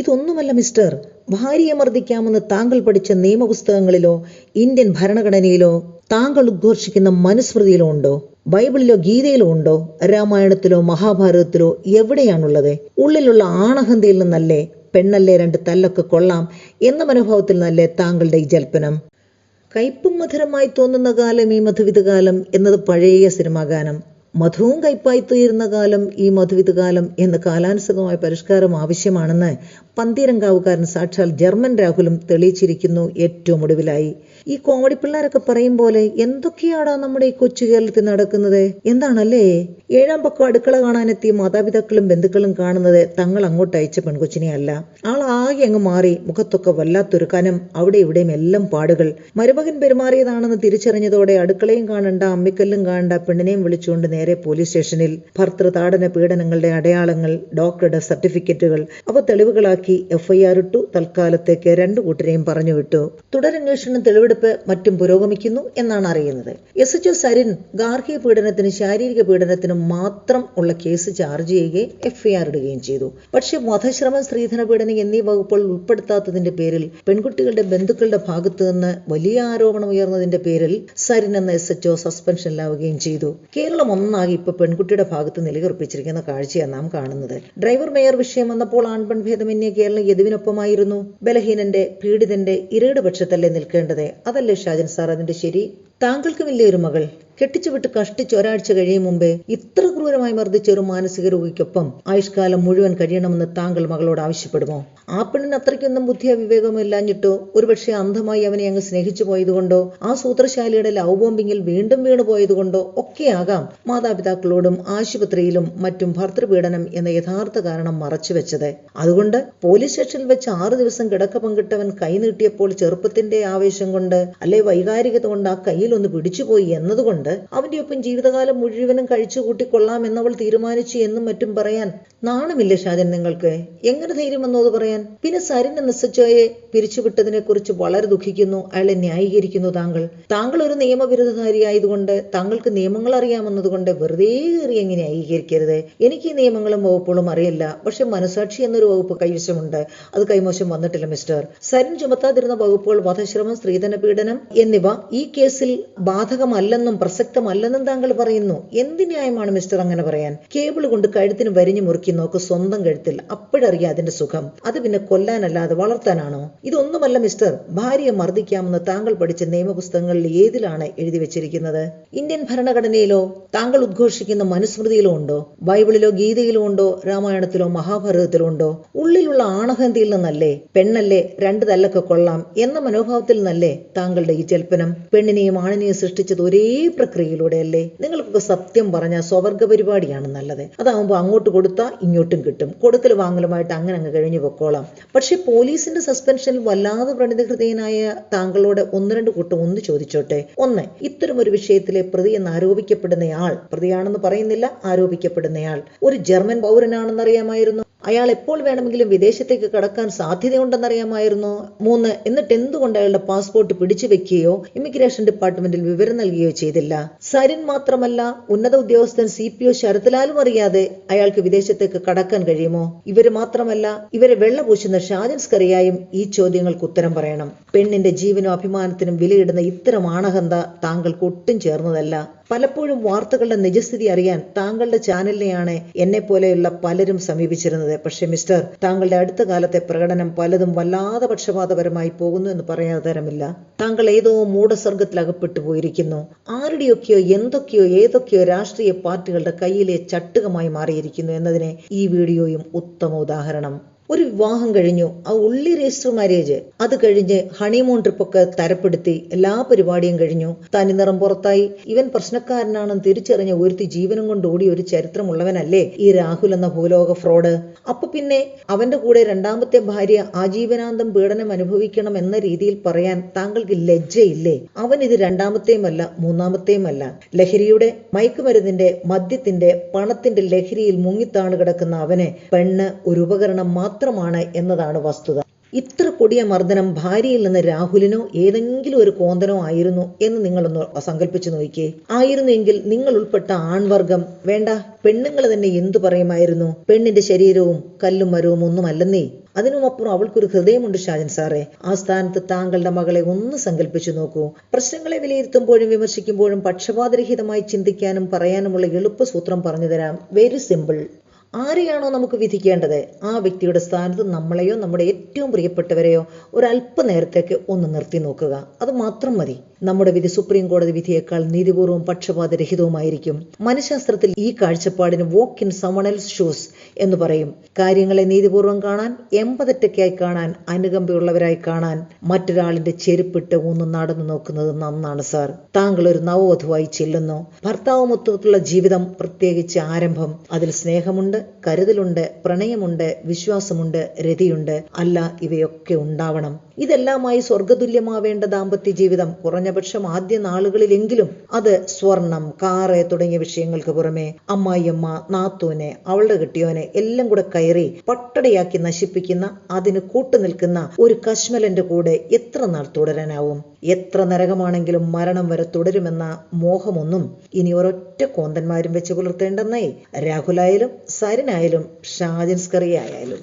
ഇതൊന്നുമല്ല മിസ്റ്റർ. ഭാര്യയെ മർദ്ദിക്കാമെന്ന് താങ്കൾ പഠിച്ച നിയമപുസ്തകങ്ങളിലോ ഇന്ത്യൻ ഭരണഘടനയിലോ താങ്കൾ ഉദ്ഘോഷിക്കുന്ന മനുസ്മൃതിയിലോ ഉണ്ടോ? ബൈബിളിലോ ഗീതയിലോ ഉണ്ടോ? രാമായണത്തിലോ മഹാഭാരതത്തിലോ എവിടെയാണുള്ളത്? ഉള്ളിലുള്ള ആണഹന്തയിൽ നിന്നല്ലേ പെണ്ണല്ലേ രണ്ട് തല്ലൊക്കെ കൊള്ളാം എന്ന മനോഭാവത്തിൽ നിന്നല്ലേ താങ്കളുടെ ഈ ജൽപ്പനം? കയ്പും മധുരമായി തോന്നുന്ന കാലം ഈ മധുവിധകാലം എന്നത് പഴയ സിനിമാ ഗാനം. മധുവും കയ്പായി തീരുന്ന കാലം ഈ മധുവിത് കാലം എന്ന കാലാനുസൃതമായ പരിഷ്കാരം ആവശ്യമാണെന്ന് പന്തീരങ്കാവുകാരൻ സാക്ഷാൽ ജർമ്മൻ രാഹുലും തെളിയിച്ചിരിക്കുന്നു. ഏറ്റവും ഒടുവിലായി ഈ കോമഡി പിള്ളേരൊക്കെ പറയും പോലെ എന്തൊക്കെയാടാ നമ്മുടെ ഈ കൊച്ചു കേരളത്തിൽ നടക്കുന്നത്? എന്താണല്ലേ? ഏഴാം പക്കം അടുക്കള കാണാനെത്തിയ മാതാപിതാക്കളും ബന്ധുക്കളും കാണുന്നത് തങ്ങൾ അങ്ങോട്ട് അയച്ച പെൺകൊച്ചിനെ അല്ല. ആൾ ആകെ അങ്ങ് മാറി. മുഖത്തൊക്കെ വല്ലാത്തൊരു കനം. അവിടെ ഇവിടെയും എല്ലാം പാടുകൾ. മരുമകൻ പെരുമാറിയതാണെന്ന് തിരിച്ചറിഞ്ഞതോടെ അടുക്കളയും കാണണ്ട അമ്മിക്കല്ലും കാണണ്ട പെണ്ണിനെയും വിളിച്ചുകൊണ്ട് നേരെ പോലീസ് സ്റ്റേഷനിൽ. ഭർത്തൃതാടന പീഡനങ്ങളുടെ അടയാളങ്ങൾ ഡോക്ടറുടെ സർട്ടിഫിക്കറ്റുകൾ. അവ തെളിവുകളാക്കി എഫ്ഐആർ ഇട്ടു. തൽക്കാലത്തേക്ക് രണ്ടു കൂട്ടരെയും പറഞ്ഞു വിട്ടു. തുടരന്വേഷണം തെളിവെടുപ്പ് മറ്റും പുരോഗമിക്കുന്നു എന്നാണ് അറിയുന്നത്. എസ് എച്ച് സരിൻ ഗാർഹിക പീഡനത്തിനും ശാരീരിക പീഡനത്തിനും മാത്രം ഉള്ള കേസ് ചാർജ് ചെയ്യുകയും എഫ്ഐആർ ഇടുകയും ചെയ്തു. പക്ഷേ വധശ്രമം സ്ത്രീധന പീഡനം എന്നീ വകുപ്പുകൾ ഉൾപ്പെടുത്താത്തതിന്റെ പേരിൽ പെൺകുട്ടികളുടെ ബന്ധുക്കളുടെ ഭാഗത്തു നിന്ന് വലിയ ആരോപണം ഉയർന്നതിന്റെ പേരിൽ സരിൻ എന്ന എസ് എച്ച് ഒ സസ്പെൻഷനിലാവുകയും ചെയ്തു. കേരളം ഒന്നാകെ ഇപ്പൊ പെൺകുട്ടിയുടെ ഭാഗത്ത് നിലയുറപ്പിച്ചിരിക്കുന്ന കാഴ്ചയാണ് നാം കാണുന്നത്. ഡ്രൈവർ മേയർ വിഷയം വന്നപ്പോൾ ആൺപെൺ ഭേദമന്യേ കേരളം യദുവിനൊപ്പമായിരുന്നു. ബലഹീനന്റെ പീഡിതന്റെ ഇരയുടെ പക്ഷത്തല്ലേ നിൽക്കേണ്ടത്? അതല്ലേ ഷാജൻ സാർ അതിന്റെ ശരി? താങ്കൾക്കുമില്ലേ ഒരു മകൾ. കെട്ടിച്ചുവിട്ട് കഷ്ടിച്ച് ഒരാഴ്ച കഴിയും മുമ്പേ ഇത്ര ക്രൂരമായി മർദ്ദിച്ച ഒരു മാനസിക രോഗിക്കൊപ്പം ആയുഷ്കാലം മുഴുവൻ കഴിയണമെന്ന് താങ്കൾ മകളോട് ആവശ്യപ്പെടുമോ? ആ പെണ്ണിന് അത്രയ്ക്കൊന്നും ബുദ്ധിയോ വിവേകമോ ഇല്ലാഞ്ഞിട്ടോ? ഒരുപക്ഷെ അന്ധമായി അവനെ അങ്ങ് സ്നേഹിച്ചു പോയതുകൊണ്ടോ? ആ സൂത്രശാലിയുടെ ലവ് ബോംബിങ്ങിൽ വീണ്ടും വീണു പോയതുകൊണ്ടോ? ഒക്കെയാകാം മാതാപിതാക്കളോടും ആശുപത്രിയിലും മറ്റും ഭർത്തൃപീഡനം എന്ന യഥാർത്ഥ കാരണം മറച്ചുവെച്ചത് അതുകൊണ്ട് പോലീസ് സ്റ്റേഷനിൽ വെച്ച് ആറു ദിവസം കിടക്ക പങ്കിട്ടവൻ കൈനീട്ടിയപ്പോൾ ചെറുപ്പത്തിന്റെ ആവേശം കൊണ്ട് അല്ലെ വൈകാരികത കൊണ്ട് ആ കയ്യിൽ ഒന്ന് പിടിച്ചുപോയി എന്നതുകൊണ്ട് അവന്റെ ഒപ്പം ജീവിതകാലം മുഴുവനും കഴിച്ചു കൂട്ടിക്കൊള്ളാം എന്നവൾ തീരുമാനിച്ചു എന്നും മറ്റും പറയാൻ നാണമില്ല ഷാജൻ നിങ്ങൾക്ക്. എങ്ങനെ ധൈര്യം വന്നത് പറയാൻ. പിന്നെ സരിൻ എന്ന സച്ചോയെ പിരിച്ചുവിട്ടതിനെ കുറിച്ച് വളരെ ദുഃഖിക്കുന്നു. അയാളെ ന്യായീകരിക്കുന്നു താങ്കൾ. താങ്കൾ ഒരു നിയമവിരുദ്ധധാരിയായതുകൊണ്ട് താങ്കൾക്ക് നിയമങ്ങൾ അറിയാമെന്നതുകൊണ്ട് വെറുതെ കയറി എങ്ങനെ ന്യായീകരിക്കരുത്. എനിക്ക് ഈ നിയമങ്ങളും വകുപ്പുകളും അറിയില്ല. പക്ഷെ മനസാക്ഷി എന്നൊരു വകുപ്പ് കൈവശമുണ്ട്. അത് കൈമോശം വന്നിട്ടില്ല മിസ്റ്റർ. സരിൻ ചുമത്താതിരുന്ന വകുപ്പുകൾ വധശ്രമം സ്ത്രീധന പീഡനം എന്നിവ ഈ കേസിൽ ബാധകമല്ലെന്നും പ്രസക്തമല്ലെന്നും താങ്കൾ പറയുന്നു. എന്ത് ന്യായമാണ് മിസ്റ്റർ അങ്ങനെ പറയാൻ? കേബിൾ കൊണ്ട് കഴുത്തിന് വരിഞ്ഞു മുറുക്കി നോക്ക് സ്വന്തം കഴുത്തിൽ. അപ്പോഴറിയാം അതിന്റെ സുഖം. അത് പിന്നെ കൊല്ലാനല്ലാതെ വളർത്താനാണോ? ഇതൊന്നുമല്ല മിസ്റ്റർ. ഭാര്യയെ മർദ്ദിക്കാമെന്ന് താങ്കൾ പഠിച്ച നിയമപുസ്തകങ്ങളിൽ ഏതിലാണ് എഴുതി വെച്ചിരിക്കുന്നത്? ഇന്ത്യൻ ഭരണഘടനയിലോ താങ്കൾ ഉദ്ഘോഷിക്കുന്ന മനുസ്മൃതിയിലോ ഉണ്ടോ? ബൈബിളിലോ ഗീതയിലോ ഉണ്ടോ? രാമായണത്തിലോ മഹാഭാരതത്തിലോ ഉണ്ടോ? ഉള്ളിലുള്ള ആണഹന്തിയിൽ നിന്നല്ലേ? പെണ്ണല്ലേ? രണ്ട് തല്ലൊക്കെ കൊള്ളാം എന്ന മനോഭാവത്തിൽ നിന്നല്ലേ താങ്കളുടെ ഈ ജൽപ്പനം? പെണ്ണിനെയും ആണിനെയും സൃഷ്ടിച്ചത് ഒരേ പ്രക്രിയയിലൂടെയല്ലേ? നിങ്ങൾക്കൊക്കെ സത്യം പറഞ്ഞ സ്വവർഗ പരിപാടിയാണ് നല്ലത്. അതാവുമ്പോൾ അങ്ങോട്ട് കൊടുത്താൽ ഇങ്ങോട്ടും കിട്ടും. കൊടുക്കൽ വാങ്ങലുമായിട്ട് അങ്ങനെ അങ്ങ് കഴിഞ്ഞു പൊക്കോളാം. പക്ഷേ പോലീസിന്റെ സസ്പെൻഷനിൽ വല്ലാതെ പ്രണിതഹൃദയനായ താങ്കളോട് ഒന്ന് രണ്ട് കൂട്ടം ഒന്ന് ചോദിച്ചോട്ടെ. ഒന്ന് ഇത്തരം ഒരു വിഷയത്തിലെ പ്രതി എന്ന് ആരോപിക്കപ്പെടുന്നയാൾ പ്രതിയാണെന്ന് പറയുന്നില്ല ആരോപിക്കപ്പെടുന്നയാൾ. ഒരു ജർമ്മൻ പൗരനാണെന്നറിയാമായിരുന്നു. അയാൾ എപ്പോൾ വേണമെങ്കിലും വിദേശത്തേക്ക് കടക്കാൻ സാധ്യതയുണ്ടെന്നറിയാമായിരുന്നു. മൂന്ന് എന്നിട്ട് എന്തുകൊണ്ട് അയാളുടെ പാസ്പോർട്ട് പിടിച്ചു വെക്കുകയോ ഇമിഗ്രേഷൻ ഡിപ്പാർട്ട്മെന്റിൽ വിവരം നൽകുകയോ ചെയ്തില്ല? സരിൻ മാത്രമല്ല ഉന്നത ഉദ്യോഗസ്ഥൻ സി പി ഒ ശരത്ലാലും അറിയാതെ അയാൾക്ക് വിദേശത്തേക്ക് കടക്കാൻ കഴിയുമോ? ഇവർ മാത്രമല്ല ഇവരെ വെള്ളപൂശുന്ന ഷാജൻ സ്കറിയായും ഈ ചോദ്യങ്ങൾക്ക് ഉത്തരം പറയണം. പെണ്ണിന്റെ ജീവനും അഭിമാനത്തിനും വിലയിടുന്ന ഇത്തരം ആണഹന്ത താങ്കൾക്ക് ഒട്ടും ചേർന്നതല്ല. പലപ്പോഴും വാർത്തകളുടെ നിജസ്ഥിതി അറിയാൻ താങ്കളുടെ ചാനലിനെയാണ് എന്നെ പോലെയുള്ള പലരും സമീപിച്ചിരുന്നത്. പക്ഷേ മിസ്റ്റർ താങ്കളുടെ അടുത്ത കാലത്തെ പ്രകടനം പലതും വല്ലാതെ പക്ഷപാതപരമായി പോകുന്നു എന്ന് പറയാതെ തരമില്ല. താങ്കൾ ഏതോ മൂഢസ്വർഗത്തിൽ അകപ്പെട്ടു പോയിരിക്കുന്നു. ആരുടെയൊക്കെയോ എന്തൊക്കെയോ ഏതൊക്കെയോ രാഷ്ട്രീയ പാർട്ടികളുടെ കയ്യിലെ ചട്ടുകമായി മാറിയിരിക്കുന്നു എന്നതിന് ഈ വീഡിയോയും ഉത്തമ ഉദാഹരണം. ഒരു വിവാഹം കഴിഞ്ഞു. ആ ഉള്ളി രജിസ്റ്റർ മാരേജ് അത് കഴിഞ്ഞ് ഹണിമൂൺ ട്രിപ്പൊക്കെ തരപ്പെടുത്തി എല്ലാ പരിപാടിയും കഴിഞ്ഞു. തനി നിറം പുറത്തായി. ഇവൻ പ്രശ്നക്കാരനാണെന്ന് തിരിച്ചറിഞ്ഞ ഒരുത്തി ജീവനും കൊണ്ട് ഓടി ഒരു ചരിത്രമുള്ളവനല്ലേ ഈ രാഹുൽ എന്ന ഭൂലോക ഫ്രോഡ് അപ്പൊ പിന്നെ അവന്റെ കൂടെ രണ്ടാമത്തെ ഭാര്യ ആജീവനാന്തം പീഡനം അനുഭവിക്കണം എന്ന രീതിയിൽ പറയാൻ താങ്കൾക്ക് ലജ്ജയില്ലേ? അവൻ ഇത് രണ്ടാമത്തെയുമല്ല മൂന്നാമത്തെയുമല്ല. ലഹരിയുടെ മയക്കുമരുന്നിന്റെ മദ്യത്തിന്റെ പണത്തിന്റെ ലഹരിയിൽ മുങ്ങിത്താണ് കിടക്കുന്ന അവനെ പെണ്ണ് ഒരു ഉപകരണം മാത്രമാണ് എന്നതാണ് വസ്തുത. ഇത്ര കൊടിയ മർദ്ദനം ഭാര്യയിൽ നിന്ന് രാഹുലിനോ ഏതെങ്കിലും ഒരു കോന്തനോ ആയിരുന്നു എന്ന് നിങ്ങളൊന്ന് സങ്കല്പിച്ചു നോക്കിയേ. ആയിരുന്നെങ്കിൽ നിങ്ങൾ ഉൾപ്പെട്ട ആൺവർഗം വേണ്ട പെണ്ണുങ്ങൾ തന്നെ എന്തു പറയുമായിരുന്നു? പെണ്ണിന്റെ ശരീരവും കല്ലും മരവും ഒന്നുമല്ലെന്നേ. അതിനുമപ്പുറം അവൾക്കൊരു ഹൃദയമുണ്ട് ഷാജൻ സാറേ. ആ സ്ഥാനത്ത് താങ്കളുടെ മകളെ ഒന്ന് സങ്കല്പിച്ചു നോക്കൂ. പ്രശ്നങ്ങളെ വിലയിരുത്തുമ്പോഴും വിമർശിക്കുമ്പോഴും പക്ഷപാതരഹിതമായി ചിന്തിക്കാനും പറയാനുമുള്ള എളുപ്പസൂത്രം പറഞ്ഞു തരാം. Very simple. ആരെയാണോ നമുക്ക് വിധിക്കേണ്ടത്? ആ വ്യക്തിയുടെ സ്ഥാനത്ത് നമ്മളെയോ നമ്മുടെ ഏറ്റവും പ്രിയപ്പെട്ടവരെയോ ഒരല്പ നേരത്തേക്ക് ഒന്ന് നിർത്തി നോക്കുക. അത് മാത്രം മതി. നമ്മുടെ വിധി സുപ്രീം കോടതി വിധിയേക്കാൾ നീതിപൂർവം പക്ഷപാതരഹിതവുമായിരിക്കും. മനഃശാസ്ത്രത്തിൽ ഈ കാഴ്ചപ്പാടിന് വോക്ക് ഇൻ സമണൽസ് ഷൂസ് എന്ന് പറയും. കാര്യങ്ങളെ നീതിപൂർവം കാണാൻ എമ്പതറ്റയ്ക്കായി കാണാൻ അനുകമ്പയുള്ളവരായി കാണാൻ മറ്റൊരാളിന്റെ ചെരുപ്പിട്ട് ഒന്ന് നടന്നു നോക്കുന്നത് നന്നാണ് സാർ. താങ്കൾ ഒരു നവവധുവായി ചെല്ലുന്നു. ഭർത്താവുമൊത്തുള്ള ജീവിതം പ്രത്യേകിച്ച് ആരംഭം അതിൽ സ്നേഹമുണ്ട് കരുതലുണ്ട് പ്രണയമുണ്ട് വിശ്വാസമുണ്ട് രതിയുണ്ട്. അല്ല ഇവയൊക്കെ ഉണ്ടാവണം. ഇതെല്ലാമായി സ്വർഗതുല്യമാവേണ്ട ദാമ്പത്യ ജീവിതം കുറഞ്ഞപക്ഷം ആദ്യ നാളുകളിലെങ്കിലും അത് സ്വർണം കാറ് തുടങ്ങിയ വിഷയങ്ങൾക്ക് പുറമെ അമ്മായിയമ്മ നാത്തൂനെ അവളുടെ കെട്ടിയോനെ എല്ലാം കൂടെ കയറി പട്ടടയാക്കി നശിപ്പിക്കുന്ന അതിന് കൂട്ടുനിൽക്കുന്ന ഒരു കശ്മലന്റെ കൂടെ എത്ര നാൾ തുടരാനാവും? എത്ര നരകമാണെങ്കിലും മരണം വരെ തുടരുമെന്ന മോഹമൊന്നും ഇനി ഒരൊറ്റ കോന്തന്മാരും വെച്ച് പുലർത്തേണ്ടെന്നേ രാഹുലായാലും സരിനായാലും ഷാജൻസ്കറിയായാലും.